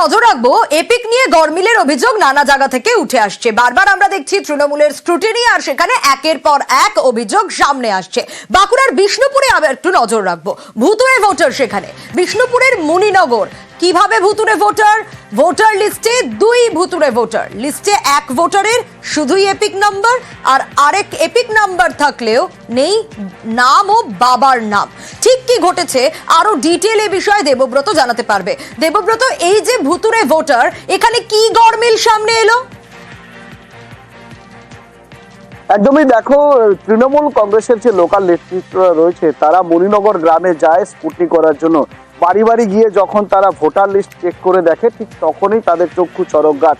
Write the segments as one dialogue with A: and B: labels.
A: নজর রাখব এপিক নিয়ে গরমিলের অভিযোগ নানা জায়গা থেকে উঠে আসছে। বারবার আমরা দেখছি তৃণমূলের স্ক্রুটিনি আর সেখানে একের পর এক অভিযোগ সামনে আসছে। বাঁকুড়ার বিষ্ণুপুরে আবার একটু নজর রাখব। ভূতুয়ে ভোটার সেখানে। বিষ্ণুপুরের মুনিনগর কীভাবে ভুতুরে ভোটার? ভোটার লিস্টে দুই ভুতুরে ভোটার। লিস্টে এক ভোটারের শুধুই এপিক নাম্বার আর আরেক এপিক নাম্বার থাকলেও নেই নাম ও বাবার নাম। ঠিক কি ঘটেছে? আরও ডিটেল এ বিষয়ে দেবব্রত জানাতে পারবে। দেবব্রত, এই যে ভুতুরে ভোটার, এখানে কি গরমিল সামনে এলো?
B: একদমই দেখো, তৃণমূল কংগ্রেসের যে লোকাল নেতৃত্বরা রয়েছে, তারা মণিনগর গ্রামে যায় স্কুটনি করার জন্য। বাড়ি বাড়ি গিয়ে যখন তারা ভোটার লিস্ট চেক করে দেখে, ঠিক তখনই তাদের চক্ষু চরক গাছ।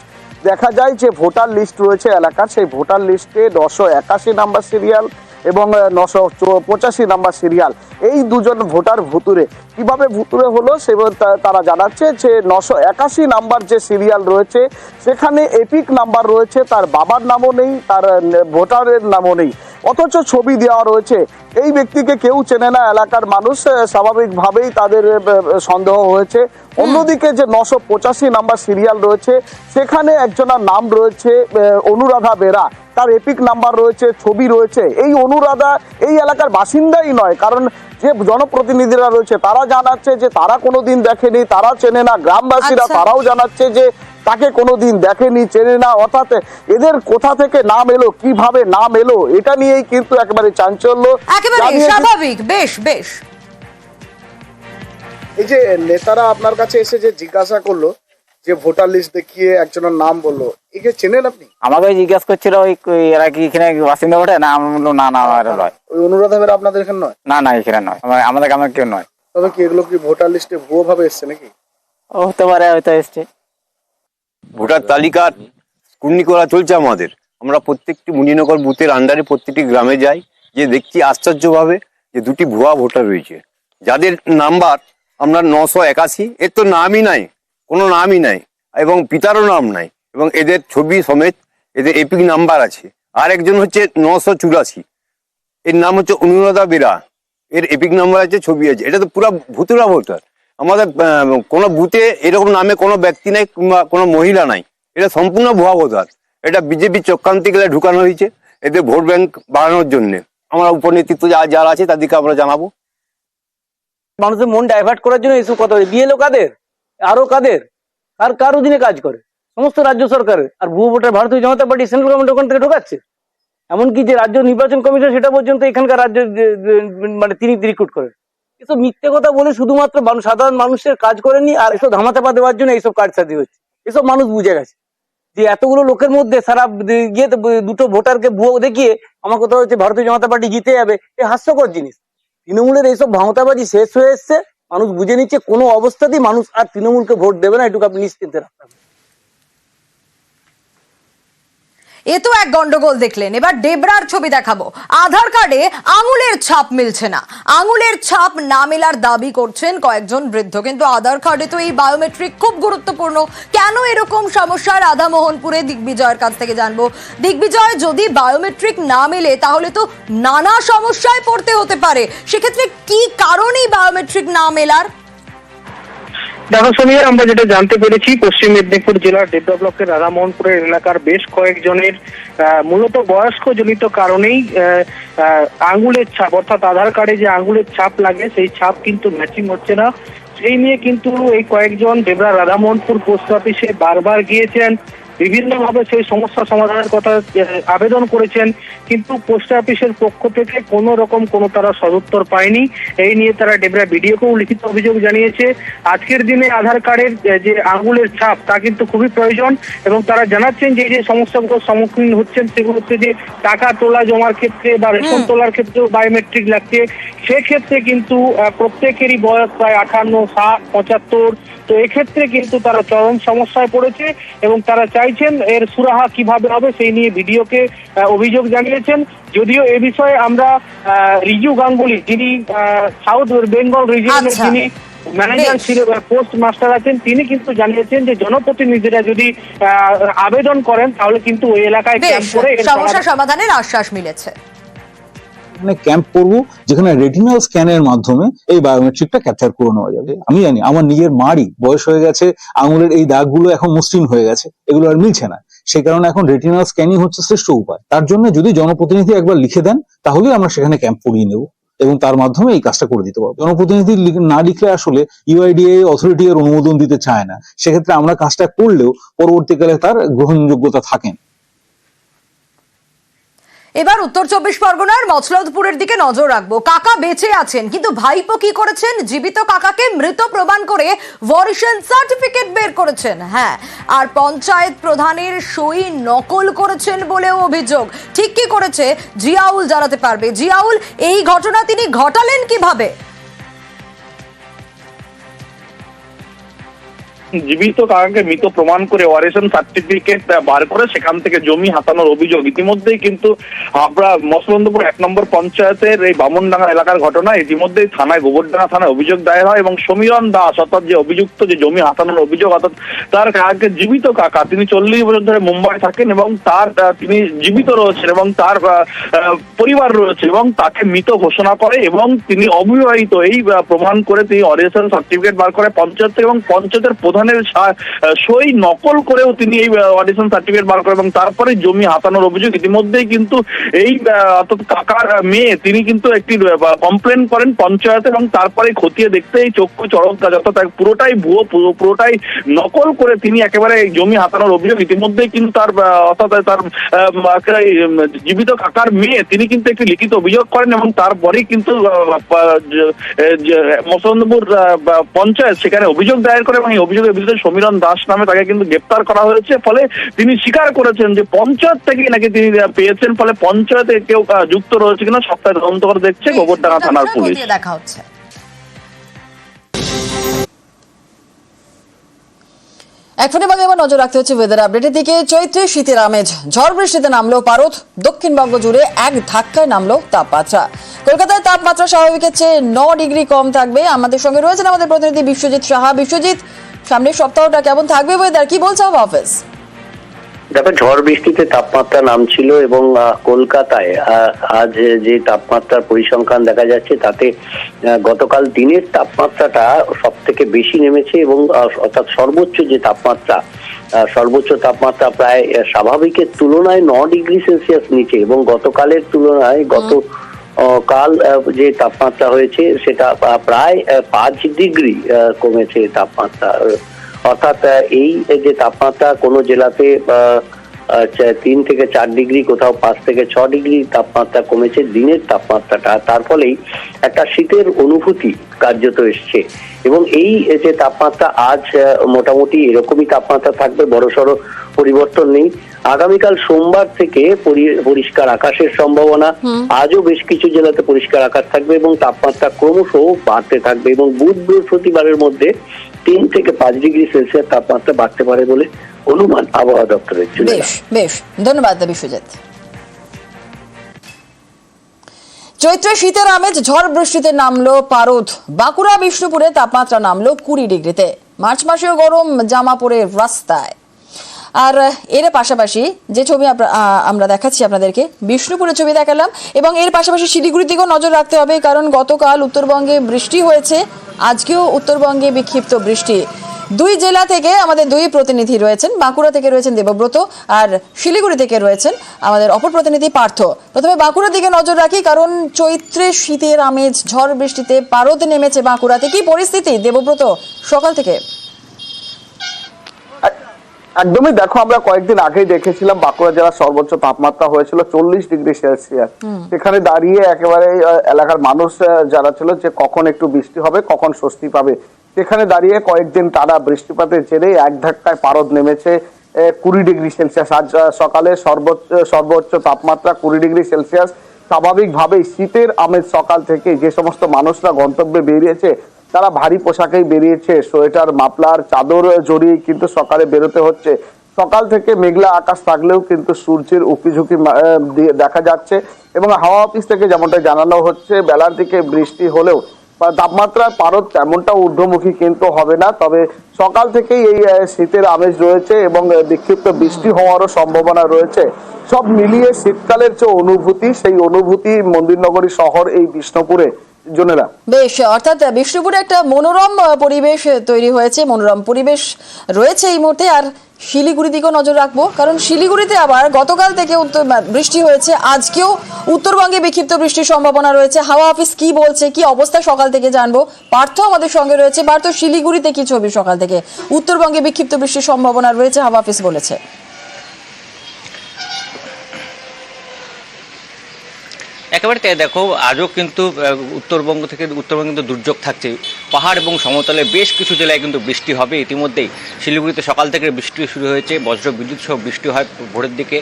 B: দেখা যায় যে ভোটার লিস্ট রয়েছে এলাকার, সেই ভোটার লিস্টে নশো একাশি নাম্বার সিরিয়াল এবং নশো পঁচাশি নাম্বার সিরিয়াল এই দুজন ভোটার ভুতুরে কীভাবে ভুতুরে হলো সে তারা জানাচ্ছে যে নশো একাশি নাম্বার যে সিরিয়াল রয়েছে, সেখানে এপিক নাম্বার রয়েছে, তার বাবার নামও নেই, তার ভোটারের নামও নেই। অথচ ছবি দেওয়া রয়েছে। এই ব্যক্তিকে কেউ চেনে না এলাকার মানুষ স্বাভাবিকভাবেই তাদের সন্দেহ হয়েছে। অন্যদিকে যে নশো পঁচাশি নাম্বার সিরিয়াল রয়েছে সেখানে একজনের নাম রয়েছে অনুরাধা বেরা। তার এপিক নাম্বার রয়েছে ছবি রয়েছে। এই অনুরাধা এই এলাকার বাসিন্দাই নয় কারণ যে জনপ্রতিনিধিরা রয়েছে তারা জানাচ্ছে যে তারা কোনোদিন দেখেনি তারা চেনে না। গ্রামবাসীরা
A: আচ্ছা।
B: তারাও জানাচ্ছে যে তাকে কোনোদিন দেখেনি চেনে না। অর্থাৎ এদের কোথা থেকে নাম এলো কীভাবে নাম এলো এটা নিয়েই কিন্তু একেবারে চাঞ্চল্য।
A: স্বাভাবিক। বেশ বেশ।
B: এই যে নেতারা আপনার কাছে এসে যে জিজ্ঞাসা করল যে ভোটার লিস্ট দেখিয়ে একজনের নাম বলল একে চেনেন আপনি?
C: আমাকে জিজ্ঞেস করছিল ওই ওই এরা কি এখানে বাসিন্দা ওঠে না আমি না না আমার নয়।
B: ওই অনুরাধা বেরা আপনাদের এখানে নয়?
C: না না এখানে নয়। আমার- আমাদের গ্রামের কেউ নয়।
B: তবে কি এগুলো কি ভোটার লিস্টে ভুয়ো ভাবে এসছে নাকি?
C: ও হতে পারে হয়তো এসছে।
D: ভোটার তালিকার স্কুটনি করা চলছে আমাদের। আমরা প্রত্যেকটি মুনিনগর বুথের আন্ডারে প্রত্যেকটি গ্রামে যাই যে দেখছি আশ্চর্যভাবে যে দুটি ভুয়া ভোটার রয়েছে। যাদের নাম্বার আমরা নশো একাশি এর তো নামই নাই। কোনো নামই নাই, এবং পিতারও নাম নাই, এবং এদের ছবি সমেত এদের এপিক নাম্বার আছে। আর একজন হচ্ছে নশো চুরাশি, এর নাম হচ্ছে অনুরাধা বেরা, এর এপিক নাম্বার আছে, ছবি আছে। এটা তো পুরো ভুতুরা ভোটার আমাদের কোনো বুথে এরকম নামে কোনো ব্যক্তি নাই কিংবা কোনো মহিলা নাই। এটা সম্পূর্ণ ভুয়া ভোটার এটা বিজেপি চক্রান্তি গেলে ঢুকানো হয়েছে এদের ভোট ব্যাংক বাড়ানোর জন্য। আমরা উপনেতৃত্ব যা যারা আছে তাদেরকে আমরা জানাব।
E: মানুষের মন ডাইভার্ট করার জন্য এইসব কথা বিএলও কাদের? আরও কাদের? আর কার অধীনে কাজ করে? সমস্ত রাজ্য সরকারের। আর ভুয়ো ভোটার ভারতীয় জনতা পার্টি সেন্ট্রাল গভর্নমেন্ট ওখান থেকে ঢোকাচ্ছে। এমনকি যে রাজ্য নির্বাচন কমিশন, সেটা পর্যন্ত এখানকার রাজ্য মানে তিনি রিক্রুট করেন। এসব মিথ্যে কথা বলে শুধুমাত্র সাধারণ মানুষের কাজ করেনি আর এসব ধামাচাপা দেওয়ার জন্য এইসব কাজ সাজি হচ্ছে। এসব মানুষ বুঝে গেছে যে এতগুলো লোকের মধ্যে সারা গিয়ে দুটো ভোটারকে ভুয়ো দেখিয়ে আমার কথা হচ্ছে ভারতীয় জনতা পার্টি জিতে যাবে। এ হাস্যকর জিনিস। তৃণমূলের এইসব ভাঁওতাবাজি শেষ হয়ে এসছে। মানুষ বুঝে নিচ্ছে কোনো অবস্থাতেই মানুষ আর তৃণমূলকে ভোট দেবে না, এটুকু আপনি নিশ্চিন্তে রাখতে
A: এ তো এক গন্ডগোল দেখলেন। এবার ডেবরার ছবি দেখাবো। আধার কার্ডে আঙুলের ছাপ মিলছে না। আঙুলের ছাপ না মেলার দাবি করছেন কয়েকজন বৃদ্ধ। কিন্তু আধার কার্ডে তো এই বায়োমেট্রিক খুব গুরুত্বপূর্ণ। কেন এরকম সমস্যা রাধা মোহনপুরে দিগ্বিজয়ের কাছ থেকে জানব। দিগ্বিজয়, যদি বায়োমেট্রিক না মেলে, তাহলে তো নানা সমস্যায় পড়তে হতে পারে। সেক্ষেত্রে কি কারণেই বায়োমেট্রিক না মেলার?
F: সমীর আমরা যেটা জানতে পেরেছি, পশ্চিম মেদিনীপুর জেলার দেবদা ব্লকের রাধামোহনপুরের এলাকার বেশ কয়েকজনের মূলত বয়স্ক জনিত কারণেই আঙ্গুলের ছাপ, অর্থাৎ আধার কার্ডে যে আঙ্গুলের ছাপ লাগে, সেই ছাপ কিন্তু ম্যাচিং হচ্ছে না। সেই নিয়ে কিন্তু এই কয়েকজন দেবরা রাধামোহনপুর পোস্ট অফিসে বারবার গিয়েছেন। বিভিন্নভাবে সেই সমস্যা সমাধানের কথা আবেদন করেছেন কিন্তু পোস্ট অফিসের পক্ষ থেকে কোনো রকম কোনো তারা সদুত্তর পায়নি। এই নিয়ে তারা ডেবরা বিডিওকেও লিখিত অভিযোগ জানিয়েছে। আজকের দিনে আধার কার্ডের যে আঙ্গুলের ছাপ তা কিন্তু খুবই প্রয়োজন এবং তারা জানাচ্ছেন যে যে সমস্যাগুলোর সম্মুখীন হচ্ছেন সেগুলো হচ্ছে যে টাকা তোলা জমার ক্ষেত্রে বা রেশন তোলার ক্ষেত্রেও বায়োমেট্রিক লাগছে। সেক্ষেত্রে কিন্তু প্রত্যেকেরই বয়স প্রায় আঠান্ন ষাট পঁচাত্তর। তো এক্ষেত্রে কিন্তু তারা চরম সমস্যায় পড়েছে এবং তারা চাইছেন এর সুরাহা কীভাবে হবে সেই নিয়ে ভিডিওকে অভিযোগ জানিয়েছেন যদিও এ বিষয়ে আমরা রিজু গাঙ্গুলি যিনি আহ, সাউথ বেঙ্গল রিজিয়নের
A: আচ্ছা।
F: যিনি ম্যানেজার। ছিল পোস্ট মাস্টার আছেন তিনি কিন্তু জানিয়েছেন যে জনপ্রতিনিধিরা যদি আহ, আবেদন করেন তাহলে কিন্তু ওই এলাকায় ক্যাম্প করে
A: সমস্যা সমাধানের আশ্বাস মিলেছে
G: এখানে ক্যাম্প করব, যেখানে রেটিনাল স্ক্যানের মাধ্যমে এই বায়োমেট্রিকটা ক্যাপচার করে নেওয়া যাবে। আমি জানি, আমার নিজের মারই বয়স হয়ে গেছে, আঙুলের এই দাগগুলো এখন মসৃণ হয়ে গেছে, এগুলো আর মিলছে না। সেই কারণে এখন রেটিনাল স্ক্যানিং হচ্ছে শ্রেষ্ঠ উপায়। তার জন্য যদি জনপ্রতিনিধি একবার লিখে দেন তাহলে আমরা সেখানে ক্যাম্প করিয়ে নেব এবং তার মাধ্যমে এই কাজটা করে দিতে পারব। জনপ্রতিনিধি না লিখলে আসলে ইউআইডিএ অথরিটি এর অনুমোদন দিতে চায় না। সেক্ষেত্রে আমরা কাজটা করলেও পরবর্তীকালে তার গ্রহণযোগ্যতা থাকে না।
A: এবার উত্তর চব্বিশ পরগনার মছলদপুরের দিকে নজর রাখব। কাকা বেঁচে আছেন, কিন্তু ভাইপো কি করেছেন? জীবিত কাকাকে মৃত প্রমাণ করে ভরিশন সার্টিফিকেট বের করেছেন। হ্যাঁ আর পঞ্চায়েত প্রধানের সই নকল করেছেন বলেও অভিযোগ। ঠিক কি করেছে জিয়াউল জানাতে পারবে। জিয়াউল, এই ঘটনা তিনি ঘটালেন কীভাবে?
H: জীবিত কাকাকে মৃত প্রমাণ করে ওয়ারেশন সার্টিফিকেট বার করে সেখান থেকে জমি হাতানোর অভিযোগ। ইতিমধ্যেই কিন্তু আমরা মসলন্দপুর এক নম্বর পঞ্চায়েতের এই বামনডাঙ্গা এলাকার ঘটনা, ইতিমধ্যেই থানায়, গোবরডাঙ্গা থানায় অভিযোগ দায়ের হয় এবং সমীরণ দাস অর্থাৎ যে অভিযুক্ত যে জমি হাতানোর অভিযোগ, অর্থাৎ তার কাকাকে জীবিত কাকা, তিনি চল্লিশ বছর ধরে মুম্বাই থাকেন এবং তার তিনি জীবিত রয়েছেন এবং তার পরিবার রয়েছে এবং তাকে মৃত ঘোষণা করে এবং তিনি অবিবাহিত এই প্রমাণ করে তিনি অরিয়েশন সার্টিফিকেট বার করে পঞ্চায়েত এবং পঞ্চায়েতের প্রধানের সই নকল করেও তিনি এই অডিশন সার্টিফিকেট বার করে এবং তারপরে জমি হাতানোর অভিযোগ ইতিমধ্যেই কিন্তু এই অর্থাৎ কাকার মেয়ে, তিনি কিন্তু একটি কমপ্লেন করেন পঞ্চায়েতে এবং তারপরে খতিয়ে দেখতে এই চক্ষু চড়ক কাজ অর্থাৎ পুরোটাই ভুয়ো পুরোটাই নকল করে তিনি একেবারে জমি হাতানোর অভিযোগ ইতিমধ্যেই কিন্তু তার অর্থাৎ তার জীবিত কাকার মেয়ে, তিনি কিন্তু একটি লিখিত অভিযোগ করেন এবং তারপরেই কিন্তু মসন্দপুর পঞ্চায়েত সেখানে অভিযোগ দায়ের করে এবং এই অভিযোগের বিরুদ্ধে সমীরণ দাস নামে তাকে কিন্তু গ্রেপ্তার করা হয়েছে। ফলে তিনি স্বীকার করেছেন যে পঞ্চায়েত থেকে নাকি তিনি পেয়েছেন। ফলে পঞ্চায়েতে কেউ যুক্ত রয়েছে কিনা সপ্তাহে তদন্ত করে দেখছে গোবরডাঙ্গা থানার পুলিশ।
A: দেখা হচ্ছে।
I: এখনই বাগে এবার নজর রাখতে হচ্ছে ওয়েদার আপডেটের দিকে। চৈত্রে শীতের আমেজ ঝড় বৃষ্টিতে নামলো পারদ। দক্ষিণবঙ্গ জুড়ে এক ধাক্কায় নামলো তাপমাত্রা। কলকাতায় তাপমাত্রা স্বাভাবিকের চেয়ে ন ডিগ্রি কম থাকবে। আমাদের সঙ্গে রয়েছেন আমাদের প্রতিনিধি বিশ্বজিৎ সাহা। বিশ্বজিৎ সামনের সপ্তাহটা কেমন থাকবে ওয়েদার কি বলছে অফিস
J: দেখো, ঝড় বৃষ্টিতে তাপমাত্রা নামছিল এবং কলকাতায় আজ যে তাপমাত্রার পরিসংখ্যান দেখা যাচ্ছে, তাতে গতকাল দিনের তাপমাত্রাটা সব থেকে বেশি নেমেছে এবং অর্থাৎ সর্বোচ্চ যে তাপমাত্রা সর্বোচ্চ তাপমাত্রা প্রায় স্বাভাবিকের তুলনায় ন ডিগ্রি সেলসিয়াস নিচে এবং গতকালের তুলনায় গত কাল যে তাপমাত্রা হয়েছে সেটা প্রায় পাঁচ ডিগ্রি কমেছে তাপমাত্রা। অর্থাৎ এই যে তাপমাত্রা কোনো জেলাতে তিন থেকে চার ডিগ্রি কোথাও পাঁচ থেকে ছ ডিগ্রি তাপমাত্রা কমেছে দিনের তাপমাত্রাটা। তার ফলেই একটা শীতের অনুভূতি কার্যত এসছে। এবং এই যে তাপমাত্রা আজ মোটামুটি এরকমই তাপমাত্রা থাকবে বড়সড় পরিবর্তন নেই। আগামীকাল সোমবার থেকে পরিষ্কার আকাশের সম্ভাবনা আজও বেশ কিছু জেলাতে পরিষ্কার আকাশ থাকবে এবং তাপমাত্রা ক্রমশ বাড়তে থাকবে এবং বুধ বৃহস্পতিবারের মধ্যে তিন থেকে পাঁচ ডিগ্রি সেলসিয়াস তাপমাত্রা বাড়তে পারে বলে অনুমান আবহাওয়া দপ্তরের
I: বেশ বেশ। ধন্যবাদ বিশ্বজিৎ চৈত্র শীতের আমেজ, ঝড় বৃষ্টিতে নামলো পারদ। বাঁকুড়া, বিষ্ণুপুরে তাপমাত্রা নামলো কুড়ি ডিগ্রিতে। মার্চ মাসেও গরম জামা পরে রাস্তায়। আর এর পাশাপাশি যে ছবি আমরা দেখাচ্ছি আপনাদেরকে, বিষ্ণুপুরের ছবি দেখালাম, এবং এর পাশাপাশি শিলিগুড়ির দিকেও নজর রাখতে হবে, কারণ গতকাল উত্তরবঙ্গে বৃষ্টি হয়েছে, আজকেও উত্তরবঙ্গে বিক্ষিপ্ত বৃষ্টি। দুই জেলা থেকে আমাদের দুই প্রতিনিধি রয়েছেন, বাঁকুড়া থেকে রয়েছেন দেবব্রত, আর শিলিগুড়ি থেকে রয়েছেন আমাদের অপর প্রতিনিধি পার্থ। প্রথমে বাঁকুড়ার দিকে নজর রাখি, কারণ চৈত্রে শীতের আমেজ, ঝড় বৃষ্টিতে পারদ নেমেছে বাঁকুড়াতে। কি পরিস্থিতি দেবব্রত, সকাল থেকে?
B: একদমই দেখো আমরা কয়েকদিন আগেই দেখেছিলাম বাঁকুড়া জেলার সর্বোচ্চ তাপমাত্রা হয়েছিল চল্লিশ ডিগ্রি সেলসিয়াস। সেখানে দাঁড়িয়ে একেবারে এলাকার মানুষ যারা ছিল যে কখন একটু বৃষ্টি হবে কখন স্বস্তি পাবে। সেখানে দাঁড়িয়ে কয়েকদিন টানা বৃষ্টিপাতের জেরে এক ধাক্কায় পারদ নেমেছে কুড়ি ডিগ্রি সেলসিয়াস। আজ সকালে সর্বোচ্চ সর্বোচ্চ তাপমাত্রা কুড়ি ডিগ্রি সেলসিয়াস। স্বাভাবিকভাবেই শীতের আমেজ সকাল থেকে যে সমস্ত মানুষরা গন্তব্যে বেরিয়েছে তারা ভারী পোশাকেই বেরিয়েছে, সোয়েটার, মাফলার, চাদর জড়িয়ে কিন্তু সকালে বেরোতে হচ্ছে। সকাল থেকে মেঘলা আকাশ থাকলেও কিন্তু সূর্যের উকিঝুঁকি দেখা যাচ্ছে এবং হাওয়া অফিস থেকে যেমনটা জানানো হচ্ছে, বেলার দিকে বৃষ্টি হলেও তাপমাত্রার পারদ তেমনটা ঊর্ধ্বমুখী কিন্তু হবে না। তবে সকাল থেকেই এই শীতের আমেজ রয়েছে এবং বিক্ষিপ্ত বৃষ্টি হওয়ারও সম্ভাবনা রয়েছে। সব মিলিয়ে শীতকালের যে অনুভূতি, সেই অনুভূতি মন্দিরনগরী শহর এই বিষ্ণুপুরে জনেরা।
I: বেশ, অর্থাৎ বিষ্ণুপুরে একটা মনোরম পরিবেশ তৈরি হয়েছে, মনোরম পরিবেশ রয়েছে এই মুহূর্তে। আর শিলিগুড়ি দিকেও নজর রাখব, কারণ শিলিগুড়িতে আবার গতকাল থেকে বৃষ্টি হয়েছে। আজকেও উত্তরবঙ্গে বিক্ষিপ্ত বৃষ্টির সম্ভাবনা রয়েছে। হাওয়া অফিস কি বলছে, কি অবস্থা সকাল থেকে জানব। পার্থ আমাদের সঙ্গে রয়েছে। পার্থ, শিলিগুড়িতে কি ছবি সকাল থেকে? উত্তরবঙ্গে বিক্ষিপ্ত বৃষ্টির সম্ভাবনা রয়েছে, হাওয়া অফিস বলেছে।
K: একেবারে তাই দেখো, আজও কিন্তু উত্তরবঙ্গ থেকে উত্তরবঙ্গে কিন্তু দুর্যোগ থাকছে। পাহাড় এবং সমতলে বেশ কিছু জেলায় কিন্তু বৃষ্টি হবে। ইতিমধ্যেই শিলিগুড়িতে সকাল থেকে বৃষ্টি শুরু হয়েছে বজ্র বিদ্যুৎ সহ বৃষ্টি হয় ভোরের দিকে।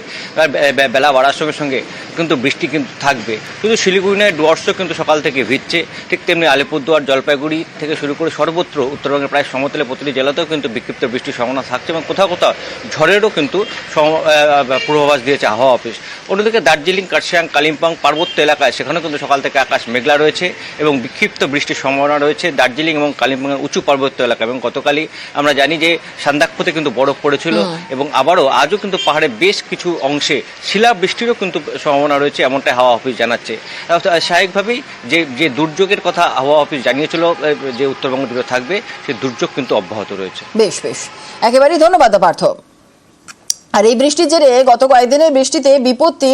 K: বেলা বাড়ার সঙ্গে সঙ্গে কিন্তু বৃষ্টি কিন্তু থাকবে। শুধু শিলিগুড়ি নয় ডুয়ার্সও কিন্তু সকাল থেকে ভিজছে। ঠিক তেমনি আলিপুরদুয়ার, জলপাইগুড়ি থেকে শুরু করে সর্বত্র উত্তরবঙ্গের প্রায় সমতলে প্রতিটি জেলাতেও কিন্তু বিক্ষিপ্ত বৃষ্টির সম্ভাবনা থাকছে এবং কোথাও কোথাও ঝড়েরও কিন্তু পূর্বাভাস দিয়েছে আবহাওয়া অফিস। অন্যদিকে দার্জিলিং, কার্শিয়াং, কালিম্পং, পার্বত্য এলাকায় সেখানেও কিন্তু সকাল থেকে আকাশ মেঘলা রয়েছে এবং বিক্ষিপ্ত বৃষ্টির সম্ভাবনা রয়েছে দার্জিলিং এবং কালিম্পংয়ের উঁচু পার্বত্য এলাকা। এবং গতকালই আমরা জানি যে সান্দাকফুতে কিন্তু বরফ পড়েছিল এবং আবারও আজও কিন্তু পাহাড়ে বেশ কিছু অংশে শিলা বৃষ্টিরও কিন্তু সম্ভাবনা রয়েছে এমনটাই হাওয়া অফিস জানাচ্ছে। স্বাভাবিকভাবেই যে যে দুর্যোগের কথা হাওয়া অফিস জানিয়েছিল যে উত্তরবঙ্গ জুড়ে থাকবে সেই দুর্যোগ কিন্তু অব্যাহত রয়েছে।
I: বেশ বেশ। একেবারেই ধন্যবাদ পার্থ। আর এই বৃষ্টির জেরে গত কয়েকদিনের বৃষ্টিতে বিপত্তি